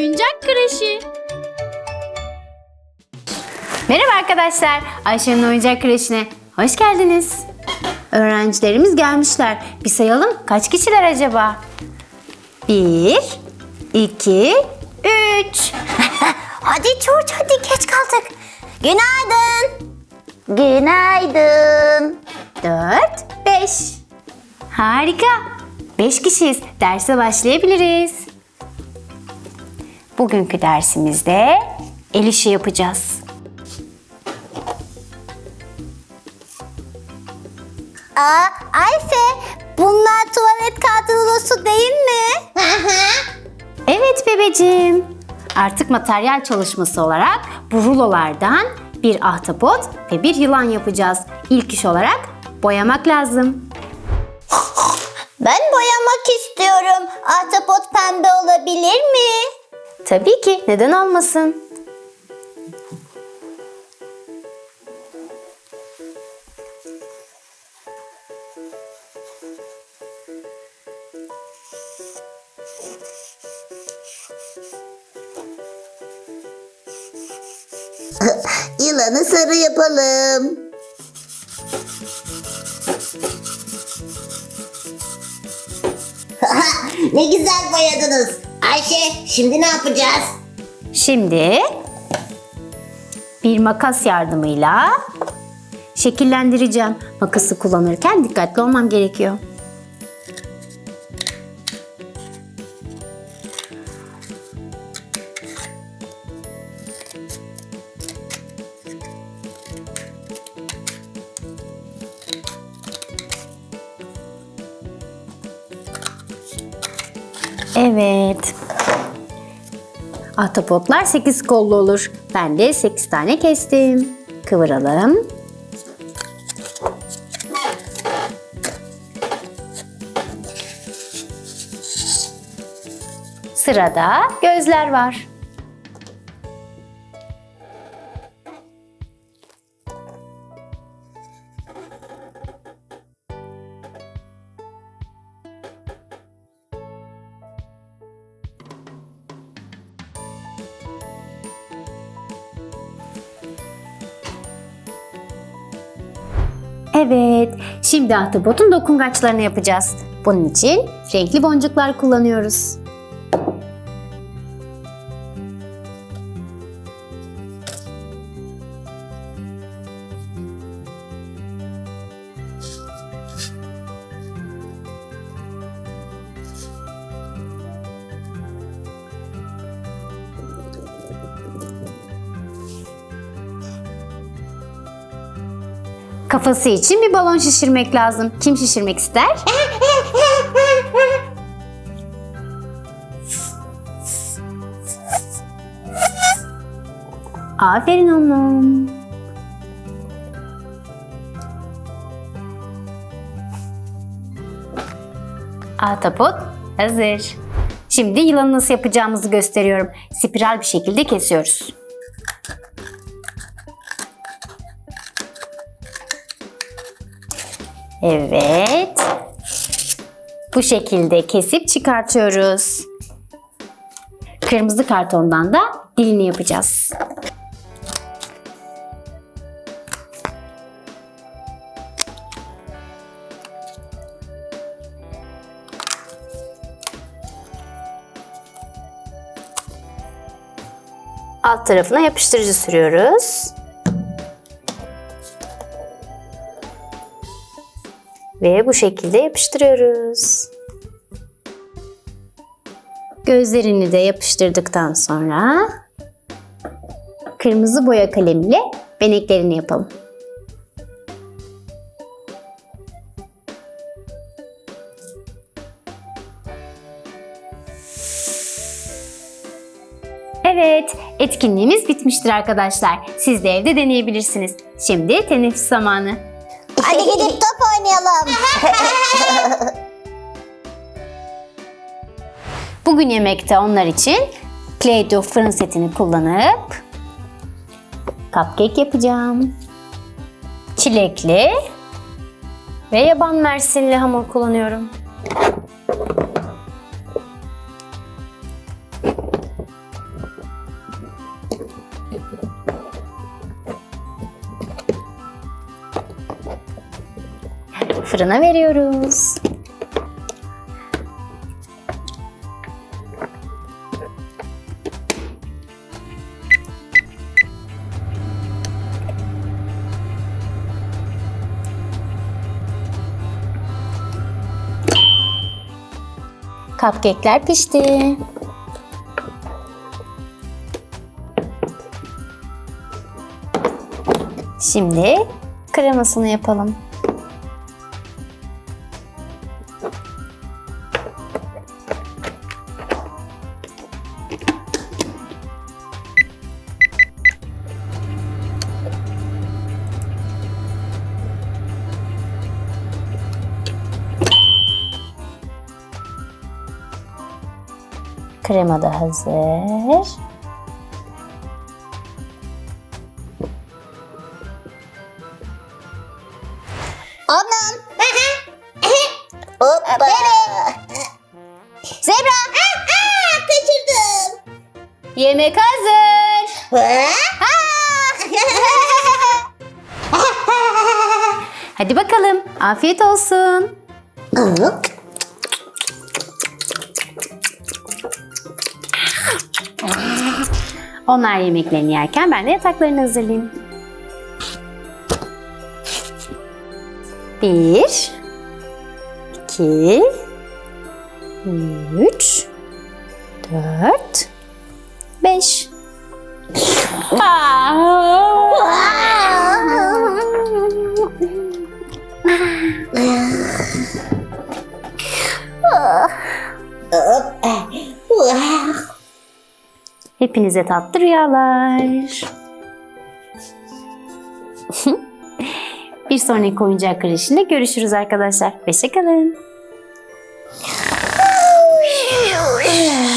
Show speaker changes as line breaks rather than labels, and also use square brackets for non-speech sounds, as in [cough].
Oyuncak Kreşi.
Merhaba arkadaşlar. Ayşe'nin oyuncak kreşine hoş geldiniz. Öğrencilerimiz gelmişler. Bir sayalım kaç kişiler acaba? Bir, iki, üç. [laughs]
Hadi Çorç hadi geç kaldık. Günaydın. Günaydın.
Dört, beş. Harika. Beş kişiyiz. Derse başlayabiliriz. Bugünkü dersimizde el işi yapacağız.
Aa Ayfe bunlar tuvalet kağıdı rulosu değil mi?
Evet bebeciğim. Artık materyal çalışması olarak bu rulolardan bir ahtapot ve bir yılan yapacağız. İlk iş olarak boyamak lazım.
Ben boyamak istiyorum. Ahtapot pembe olabilir mi?
Tabii ki neden olmasın? [laughs]
Yılanı sarı yapalım. [laughs] ne güzel boyadınız. Ayşe şimdi ne yapacağız?
Şimdi bir makas yardımıyla şekillendireceğim. Makası kullanırken dikkatli olmam gerekiyor. Evet. Ahtapotlar 8 kollu olur. Ben de 8 tane kestim. Kıvıralım. Sırada gözler var. Evet, şimdi ahtapotun dokungaçlarını yapacağız. Bunun için renkli boncuklar kullanıyoruz. Kafası için bir balon şişirmek lazım. Kim şişirmek ister? Aferin oğlum. Ahtapot hazır. Şimdi yılanı nasıl yapacağımızı gösteriyorum. Spiral bir şekilde kesiyoruz. Evet. Bu şekilde kesip çıkartıyoruz. Kırmızı kartondan da dilini yapacağız. Alt tarafına yapıştırıcı sürüyoruz. Ve bu şekilde yapıştırıyoruz. Gözlerini de yapıştırdıktan sonra kırmızı boya kalemiyle beneklerini yapalım. Evet, etkinliğimiz bitmiştir arkadaşlar. Siz de evde deneyebilirsiniz. Şimdi teneffüs zamanı.
Hadi gidip top oynayalım. [laughs]
Bugün yemekte onlar için Play-Doh fırın setini kullanıp cupcake yapacağım. Çilekli ve yaban mersinli hamur kullanıyorum. Fırına veriyoruz. Cupcake'ler pişti. Şimdi kremasını yapalım. Krema da hazır.
Anam. [laughs] Hoppa.
Zebra,
Aa, kaçırdım.
yemek hazır.
Ha? [laughs]
Hadi bakalım, afiyet olsun. Onlar yemeklerini yerken ben de yataklarını hazırlayayım. Bir, iki, üç, dört, beş. Hepinize tatlı rüyalar. [laughs] Bir sonraki oyuncak kreşinde görüşürüz arkadaşlar. Hoşçakalın. [laughs]